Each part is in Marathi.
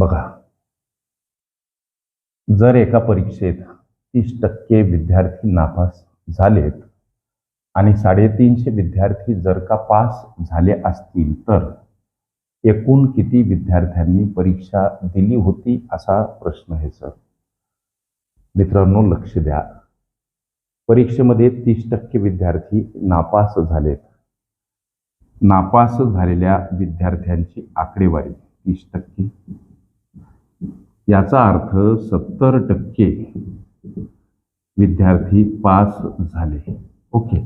बघा. जर एका परीक्षेत तीस टक्के विद्यार्थी नापास झालेत आणि साडेतीनशे विद्यार्थी जर का पास झाले असतील तर एकूण किती विद्यार्थ्यांनी परीक्षा दिली होती असा प्रश्न आहे सर. मित्रांनो लक्ष द्या. परीक्षेमध्ये तीस टक्के विद्यार्थी नापास झालेत. नापास झालेल्या विद्यार्थ्यांची आकडेवारी तीस टक्के. याचा अर्थ सत्तर टक्के विद्यार्थी पास झाले. ओके.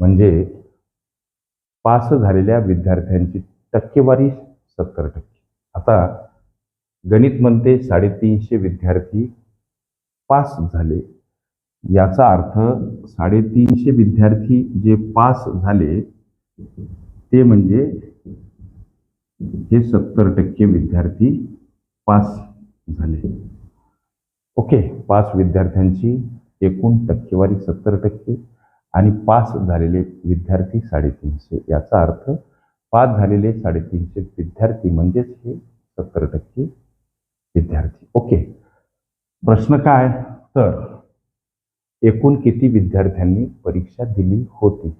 म्हणजे पास झालेल्या विद्यार्थ्यांची टक्केवारी सत्तर टक्के. आता गणित म्हणते साडेतीनशे विद्यार्थी पास झाले. याचा अर्थ साडेतीनशे विद्यार्थी जे पास झाले ते म्हणजे हे सत्तर टक्के विद्यार्थी पास झाले. ओके पाच विद्यार्थ्यांची एकूण टक्केवारी सत्तर टक्के आणि पास झालेले विद्यार्थी साडेतीनशे. याचा अर्थ पास झालेले साडेतीनशे विद्यार्थी म्हणजेच हे सत्तर टक्के विद्यार्थी. ओके प्रश्न काय? तर एकूण किती विद्यार्थ्यांनी परीक्षा दिली होती?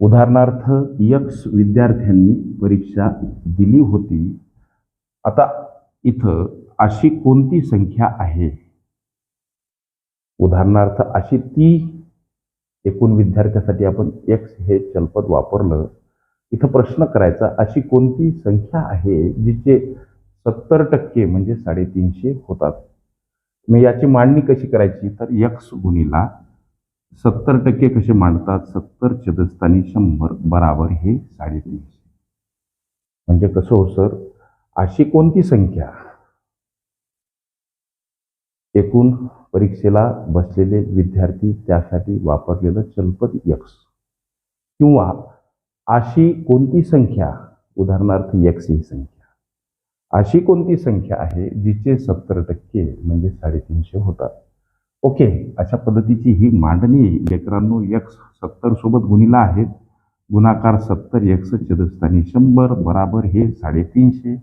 उदाहरणार्थ यक्स विद्यार्थ्यांनी परीक्षा दिली होती. आता इथं अशी कोणती संख्या आहे? उदाहरणार्थ अशी ती एकूण विद्यार्थ्यासाठी आपण एक्स हे चलपद वापरलं. इथं प्रश्न करायचा अशी कोणती संख्या आहे जिचे सत्तर टक्के म्हणजे साडेतीनशे होतात? मग याची मांडणी कशी करायची? तर यक्स गुणीला सत्तर टक्के कसे मांडतात? सत्तर चदस्थानी शंभर बराबर हे साडेतीनशे. म्हणजे कसं हो सर? अशी कोणती संख्या? एकूण परीक्षेला बसलेले विद्यार्थी त्यासाठी वापरलेलं चलपद यक्स किंवा अशी कोणती संख्या? उदाहरणार्थ यक्स ही संख्या. अशी कोणती संख्या आहे जिचे सत्तर टक्के म्हणजे साडेतीनशे होतात? ओके अशा पद्धतीची ही मांडणी लेकरांनो यक्स सत्तर सोबत गुणीला आहेत गुणाकार सत्तर यक्स चदस्थानी शंभर बराबर हे साडेतीनशे.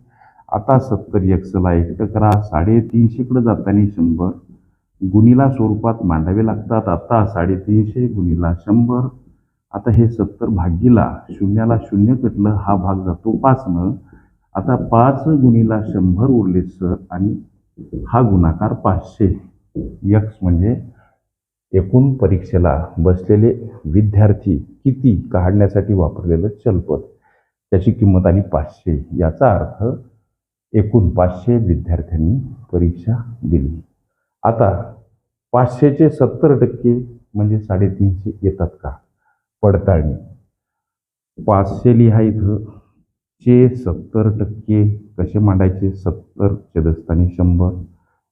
आता सत्तर यक्सला एकटं करा साडेतीनशेकडे जाताना शंभर. गुणीला स्वरूपात मांडावे लागतात. आता साडेतीनशे गुणीला शंभर. आता हे सत्तर भागीला शून्याला शून्य कटलं हा भाग जातो पाचनं. आता पाच गुणीला शंभर उरले सर आणि हा गुणाकार पाचशे. यक्स म्हणजे एकूण परीक्षेला बसलेले विद्यार्थी किती काढण्यासाठी वापरलेलं चलपद? त्याची किंमत आली पाचशे. याचा अर्थ एकूण पाचशे विद्यार्थ्यांनी परीक्षा दिली. आता पाचशेचे सत्तर टक्के म्हणजे साडेतीनशे येतात का? पडताळणी. पाचशे लिहा इथं. चे सत्तर टक्के कसे मांडायचे? सत्तर छेदस्थानी शंभर.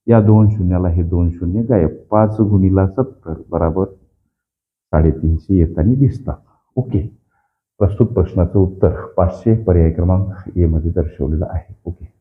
या दोन शून्याला हे दोन शून्य गायब. पाच गुणीला सत्तर बराबर साडेतीनशे येताना दिसतात. ओके. प्रस्तुत प्रश्नाचं उत्तर पाचशे पर्याय क्रमांक एमध्ये दर्शवलेलं आहे. ओके.